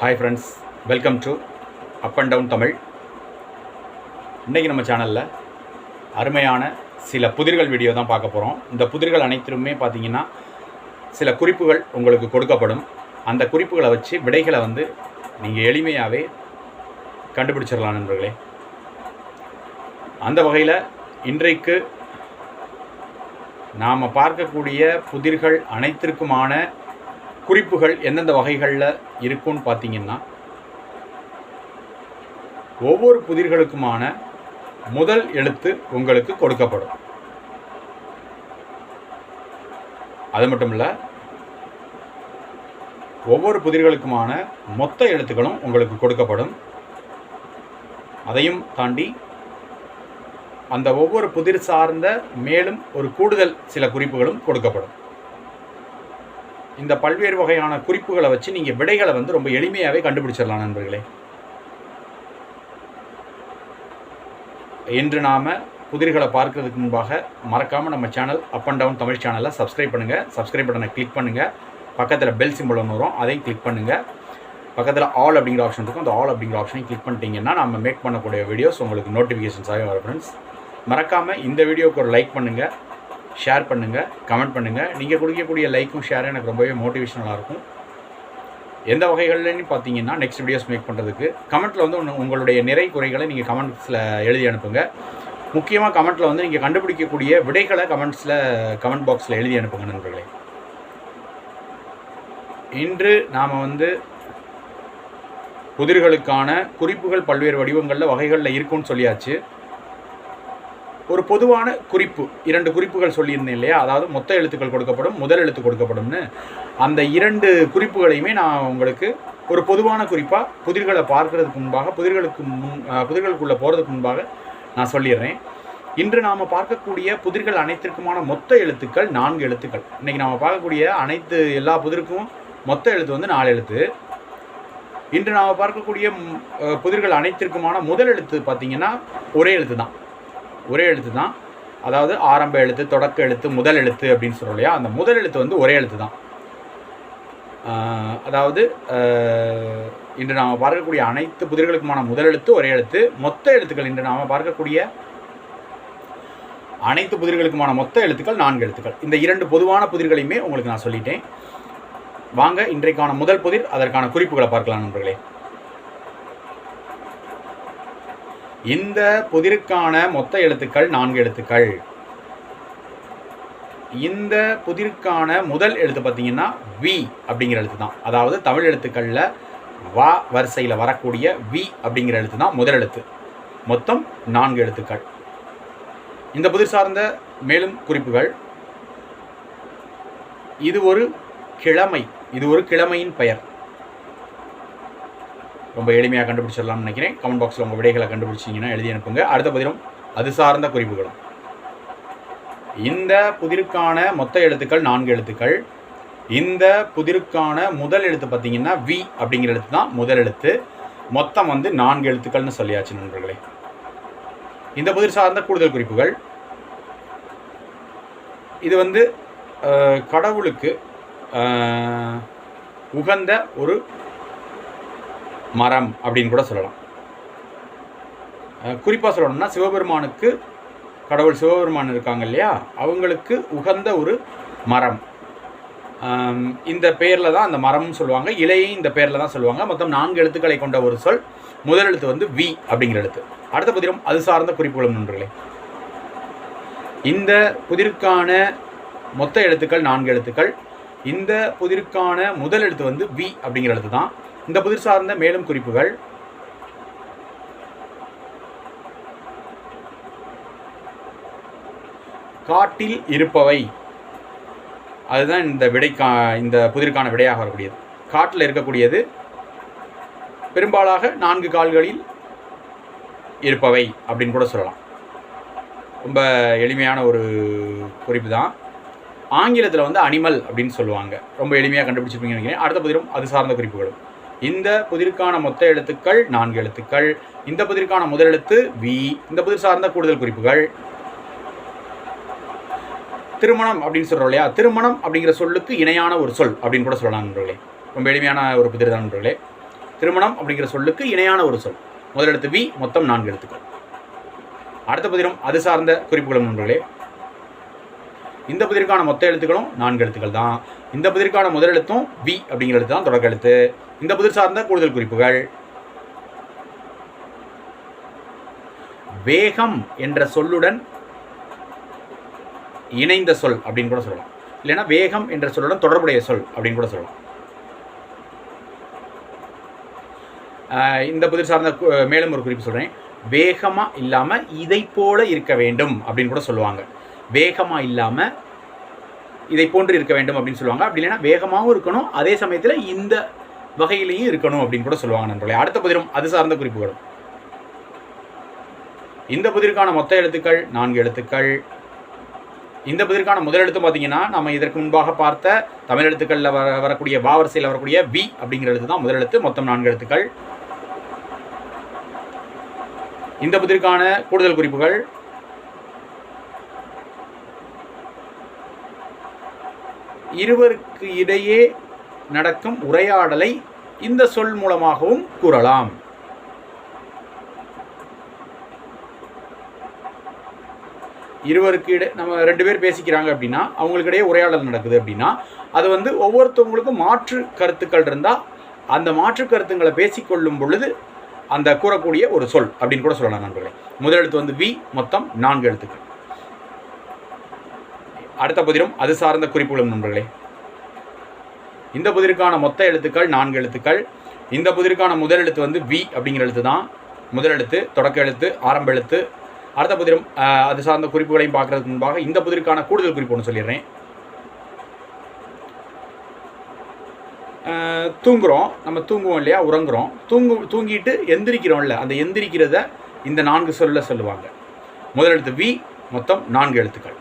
Hi friends welcome to up and down Tamil இன்றைக்கி நம்ம சேனலில் அருமையான சில புதிர்கள் வீடியோ தான் பார்க்க போகிறோம் இந்த புதிர்கள் அனைத்திலுமே பார்த்தீங்கன்னா சில குறிப்புகள் உங்களுக்கு கொடுக்கப்படும். அந்த குறிப்புகளை வச்சு விடைகளை வந்து நீங்கள் எளிமையாகவே கண்டுபிடிச்சிடலாம் நண்பர்களே. அந்த வகையில் இன்றைக்கு நாம் பார்க்கக்கூடிய புதிர்கள் அனைத்திற்குமான குறிப்புகள் எந்தெந்த வகைகளில் இருக்கும்னு பார்த்தீங்கன்னா ஒவ்வொரு புதிர்களுக்குமான முதல் எழுத்து உங்களுக்கு கொடுக்கப்படும். அது மட்டும் இல்லை ஒவ்வொரு புதிர்களுக்குமான மொத்த எழுத்துக்களும் உங்களுக்கு கொடுக்கப்படும். அதையும் தாண்டி அந்த ஒவ்வொரு புதிர் சார்ந்த மேலும் ஒரு கூடுதல் சில குறிப்புகளும் கொடுக்கப்படும். இந்த பல்வேறு வகையான குறிப்புகளை வச்சு நீங்கள் விடைகளை வந்து ரொம்ப எளிமையாகவே கண்டுபிடிச்சிடலாம் நண்பர்களே. இன்று நாம் புதிர்களை பார்க்கறதுக்கு முன்பாக மறக்காமல் நம்ம channel up and down Tamil சேனலை சப்ஸ்கிரைப் பண்ணுங்கள் சப்ஸ்கிரைப் பட்டனை கிளிக் பண்ணுங்கள் பக்கத்தில் பெல் சிம்பிள் ஒன்று வரும் அதையும் கிளிக் பண்ணுங்கள் பக்கத்தில் ஆல் அப்படிங்கிற ஆப்ஷன் இருக்கும். அந்த ஆல் அப்படிங்கிற ஆப்ஷனையும் கிளிக் பண்ணிட்டீங்கன்னா நம்ம மேக் பண்ணக்கூடிய வீடியோஸ் உங்களுக்கு நோட்டிஃபிகேஷன்ஸாகவே வரும் ஃப்ரெண்ட்ஸ் மறக்காமல் இந்த வீடியோவுக்கு ஒரு லைக் பண்ணுங்கள் ஷேர் பண்ணுங்கள் கமெண்ட் பண்ணுங்கள் நீங்கள் கொடுக்கக்கூடிய லைக்கும் ஷேரும் எனக்கு ரொம்பவே மோட்டிவேஷனலாக இருக்கும். எந்த வகைகள்லன்னு பார்த்தீங்கன்னா நெக்ஸ்ட் வீடியோஸ் மேக் பண்ணுறதுக்கு கமெண்ட்டில் வந்து ஒன்று உங்களுடைய நிறை குறைகளை நீங்கள் கமெண்ட்ஸில் எழுதி அனுப்புங்க. முக்கியமாக கமெண்ட்டில் வந்து நீங்கள் கண்டுபிடிக்கக்கூடிய விடைகளை கமெண்ட்ஸில் கமெண்ட் பாக்ஸில் எழுதி அனுப்புங்க நண்பர்களே. இன்று நாம் வந்து புதிர்களுக்கான குறிப்புகள் பல்வேறு வடிவங்களில் வகைகளில் இருக்கும்னு சொல்லியாச்சு. ஒரு பொதுவான குறிப்பு. இரண்டு குறிப்புகள் சொல்லியிருந்தேன் இல்லையா? அதாவது மொத்த எழுத்துக்கள் கொடுக்கப்படும் முதல் எழுத்து கொடுக்கப்படும்னு அந்த இரண்டு குறிப்புகளையுமே நான் உங்களுக்கு ஒரு பொதுவான குறிப்பாக புதிர்களை பார்க்கறதுக்கு முன்பாக புதிர்களுக்கு முன் புதிர்களுக்குள்ளே போகிறதுக்கு முன்பாக நான் சொல்லிடுறேன். இன்று நாம் பார்க்கக்கூடிய புதிர்கள் அனைத்திற்குமான மொத்த எழுத்துக்கள் நான்கு எழுத்துக்கள். இன்றைக்கி நாம் பார்க்கக்கூடிய அனைத்து எல்லா புதிருக்கும் மொத்த எழுத்து வந்து நாலு எழுத்து. இன்று நாம் பார்க்கக்கூடிய புதிர்கள் அனைத்திற்குமான முதல் எழுத்து பார்த்திங்கன்னா ஒரே எழுத்து தான் ஒரே எழுத்து தான். அதாவது ஆரம்ப எழுத்து தொடக்க எழுத்து முதல் எழுத்து அப்படின்னு சொல்கிறோம் இல்லையா? அந்த முதல் எழுத்து வந்து ஒரே எழுத்து தான். அதாவது இன்று நாம் பார்க்கக்கூடிய அனைத்து புதிர்களுக்குமான முதல் எழுத்து ஒரே எழுத்து. மொத்த எழுத்துக்கள் இன்று நாம் பார்க்கக்கூடிய அனைத்து புதிர்களுக்குமான மொத்த எழுத்துக்கள் நான்கு எழுத்துக்கள். இந்த இரண்டு பொதுவான புதிர்களையுமே உங்களுக்கு நான் சொல்லிட்டேன். வாங்க இன்றைக்கான முதல் புதிர் அதற்கான குறிப்புகளை பார்க்கலாம் நண்பர்களே. இந்த புதிருக்கான மொத்த எழுத்துக்கள் நான்கு எழுத்துக்கள். இந்த புதிருக்கான முதல் எழுத்து பார்த்தீங்கன்னா வி அப்படிங்கிற எழுத்து தான் அதாவது தமிழ் எழுத்துக்களில் வா வரிசையில் வரக்கூடிய வி அப்படிங்கிற எழுத்து தான் முதல் எழுத்து. மொத்தம் நான்கு எழுத்துக்கள். இந்த புதிர் சார்ந்த மேலும் குறிப்புகள். இது ஒரு கிழமை. இது ஒரு கிழமையின் பெயர். ரொம்ப எளிமையாக கண்டுபிடிச்சிடலாம்னு நினைக்கிறேன். கமெண்ட் பாக்ஸில் உங்கள் விடைகளை கண்டுபிடிச்சிங்கன்னா எழுதி அனுப்புங்க. அடுத்த பதிலும் அது சார்ந்த குறிப்புகளும். இந்த புதிருக்கான மொத்த எழுத்துக்கள் நான்கு எழுத்துக்கள். இந்த புதிருக்கான முதல் எழுத்து பார்த்தீங்கன்னா வி அப்படிங்கிற எழுத்து தான் முதல் எழுத்து. மொத்தம் வந்து நான்கு எழுத்துக்கள்னு சொல்லியாச்சு நண்பர்களே. இந்த புதிர் சார்ந்த கூடுதல் குறிப்புகள். இது வந்து கடவுளுக்கு உகந்த ஒரு மரம் அப்படின்னு கூட சொல்லலாம். குறிப்பாக சொல்லணும்னா சிவபெருமானுக்கு கடவுள் சிவபெருமான் இருக்காங்க இல்லையா? அவங்களுக்கு உகந்த ஒரு மரம். இந்த பெயரில் தான் அந்த மரம்னு சொல்லுவாங்க. இலையும் இந்த பெயரில் தான் சொல்லுவாங்க. மொத்தம் நான்கு எழுத்துக்களை கொண்ட ஒரு சொல். முதல் எழுத்து வந்து வி அப்படிங்கிற எழுத்து. அடுத்த புதிரம் அது சார்ந்த குறிப்புகளும் நண்பர்களே. இந்த புதிருக்கான மொத்த எழுத்துக்கள் நான்கு எழுத்துக்கள். இந்த புதிருக்கான முதல் எழுத்து வந்து வி அப்படிங்கிற எழுத்து தான் இந்த புதிர் சார்ந்த மேலும் குறிப்புகள். காட்டில் இருப்பவை. அதுதான் இந்த விடைக்கா இந்த புதிருக்கான விடையாக வரக்கூடியது. காட்டில் இருக்கக்கூடியது பெரும்பாலாக நான்கு கால்களில் இருப்பவை அப்படின்னு கூட சொல்லலாம். ரொம்ப எளிமையான ஒரு குறிப்பு தான் ஆங்கிலத்தில் வந்து அனிமல் அப்படின்னு சொல்லுவாங்க. ரொம்ப எளிமையாக கண்டுபிடிச்சிருப்பீங்கன்னு நினைக்கிறேன். அடுத்த பதிலும் அது சார்ந்த குறிப்புகளும். இந்த புதிருக்கான மொத்த எழுத்துக்கள் நான்கு எழுத்துக்கள். இந்த புதிருக்கான முதல் எழுத்து வி இந்த புதிர் சார்ந்த கூடுதல் குறிப்புகள். திருமணம் அப்படின்னு சொல்கிறோம் இல்லையா? திருமணம் அப்படிங்கிற சொல்லுக்கு இணையான ஒரு சொல் அப்படின்னு கூட சொல்லலாம் நண்பர்களே. ரொம்ப எளிமையான ஒரு புதிர் தான் நண்பர்களே. திருமணம் அப்படிங்கிற சொல்லுக்கு இணையான ஒரு சொல். முதலெழுத்து வி மொத்தம் நான்கு எழுத்துக்கள். அடுத்த புதிரும் அது சார்ந்த குறிப்புகளும் நண்பர்களே. இந்த புதிருக்கான மொத்த எழுத்துக்களும் நான்கு எழுத்துக்கள் தான். இந்த புதிருக்கான முதல் எழுத்தும் வி அப்படிங்கிற எழுத்து தான் தொடக்க எழுத்து. இந்த புதிர் சார்ந்த கூடுதல் குறிப்புகள். வேகம் என்ற சொல்லுடன் இணைந்த சொல் அப்படின்னு கூட சொல்லலாம். இல்லைன்னா வேகம் என்ற சொல்லுடன் தொடர்புடைய சொல் அப்படின்னு கூட சொல்லலாம். இந்த புதிர் சார்ந்த மேலும் ஒரு குறிப்பு சொல்கிறேன் வேகமாக இல்லாமல் இதை போல இருக்க வேண்டும் அப்படின்னு கூட சொல்லுவாங்க. வேகமாக இல்லாமல் இதை போன்று இருக்க வேண்டும் அப்படின்னு சொல்லுவாங்க. அப்படி இல்லைன்னா வேகமாகவும் இருக்கணும். அதே சமயத்தில் இந்த வகையிலையும் இருக்கணும் அப்படின்னு கூட சொல்லுவாங்க நண்பர்களே. அடுத்த புதிரும் அது சார்ந்த குறிப்புகளும் இந்த புதிருக்கான மொத்த எழுத்துக்கள் நான்கு எழுத்துக்கள். இந்த புதிருக்கான முதல் எழுத்து பார்த்தீங்கன்னா நம்ம இதற்கு முன்பாக பார்த்த தமிழ் எழுத்துக்களில் வர வரக்கூடிய பாவரிசையில் வரக்கூடிய வி அப்படிங்கிற எழுத்து தான் முதல் எழுத்து. மொத்தம் நான்கு எழுத்துக்கள். இந்த புதிருக்கான கூடுதல் குறிப்புகள். இருவருக்கு இடையே நடக்கும் உரையாடலை இந்த சொல் மூலமாகவும் கூறலாம். இருவருக்கு இடை நம்ம ரெண்டு பேர் பேசிக்கிறாங்க அப்படின்னா அவங்களுக்கு இடையே உரையாடல் நடக்குது அப்படின்னா அது வந்து ஒவ்வொருத்தவங்களுக்கும் மாற்று கருத்துக்கள் இருந்தால் அந்த மாற்று கருத்துங்களை பேசிக்கொள்ளும் பொழுது அந்த கூறக்கூடிய ஒரு சொல் அப்படின்னு கூட சொல்லலாம் நண்பர்களே. முதல் எழுத்து வந்து வி மொத்தம் நான்கு எழுத்துக்கள். அடுத்த புதிரும் அது சார்ந்த குறிப்புகளும் நண்பர்களே. இந்த புதிருக்கான மொத்த எழுத்துக்கள் நான்கு எழுத்துக்கள். இந்த புதிருக்கான முதல் எழுத்து வந்து வி அப்படிங்கிற எழுத்து தான். முதல் எழுத்து தொடக்க எழுத்து ஆரம்ப எழுத்து. அடுத்த புதிரும் அது சார்ந்த குறிப்புகளையும் பார்க்கறதுக்கு முன்பாக இந்த புதிருக்கான கூடுதல் குறிப்பு ஒன்று சொல்லிடுறேன். தூங்குகிறோம் தூங்குறோம். நம்ம தூங்குவோம் இல்லையா? உறங்குறோம். தூங்கு தூங்கிட்டு எந்திரிக்கிறோம்ல. அந்த எந்திரிக்கிறத இந்த நான்கு சொல்ல சொல்லுவாங்க. முதல் எழுத்து வி மொத்தம் நான்கு எழுத்துக்கள்.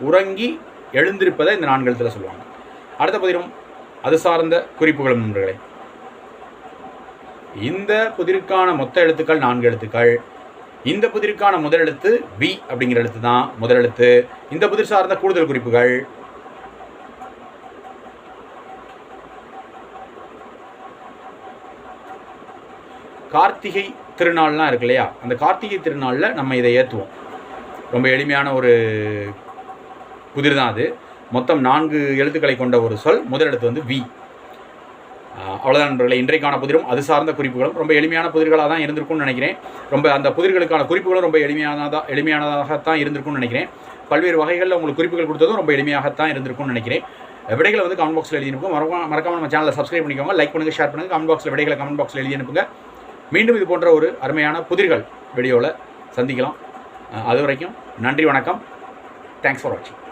உறங்கி எழுந்திருப்பதை இந்த நான்கு எழுத்துல சொல்லுவாங்க. அடுத்த புதிரும் அது சார்ந்த குறிப்புகளும் நண்பர்களே. இந்த புதிருக்கான மொத்த எழுத்துக்கள் நான்கு எழுத்துக்கள். இந்த புதிருக்கான முதல் எழுத்து பி அப்படிங்கிற எழுத்து தான் முதல் எழுத்து. இந்த புதிர் சார்ந்த கூடுதல் குறிப்புகள். கார்த்திகை திருநாள்லாம் இருக்கு இல்லையா? அந்த கார்த்திகை திருநாளில் நம்ம இதை ஏற்றுவோம் ரொம்ப எளிமையான ஒரு புதிர் தான் அது. மொத்தம் நான்கு எழுத்துக்களை கொண்ட ஒரு சொல் முதலெடுத்து வந்து வி அவ்வளோதான் அவ்வளவுதான் நண்பர்களே. இன்றைக்கான புதிரும் அது சார்ந்த குறிப்புகளும் ரொம்ப எளிமையான புதிர்களாக தான் இருந்திருக்கும்னு நினைக்கிறேன். ரொம்ப அந்த புதிர்களுக்கான குறிப்புகளும் ரொம்ப எளிமையானதாக எளிமையானதாகத்தான் இருந்திருக்கும்னு நினைக்கிறேன். பல்வேறு வகைகளில் உங்களுக்கு குறிப்புகள் கொடுத்ததும் ரொம்ப எளிமையாகத்தான் இருந்திருக்கும்னு நினைக்கிறேன். விடைகளை வந்து கமெண்ட் பாக்ஸில் எழுதி அனுப்புங்க மறக்காம மறக்காம நம்ம சேனலை சப்ஸ்கிரைப் பண்ணிக்கோங்க. லைக் பண்ணுங்கள் ஷேர் பண்ணுங்கள் கமெண்ட் பாக்ஸில் விடைகளை கமெண்ட் பாக்ஸில் எழுதி அனுப்புங்க. மீண்டும் இது போன்ற ஒரு அருமையான புதிர்கள் வீடியோவில் சந்திக்கலாம். அது வரைக்கும் நன்றி வணக்கம். தேங்க்ஸ் ஃபார் வாட்சிங்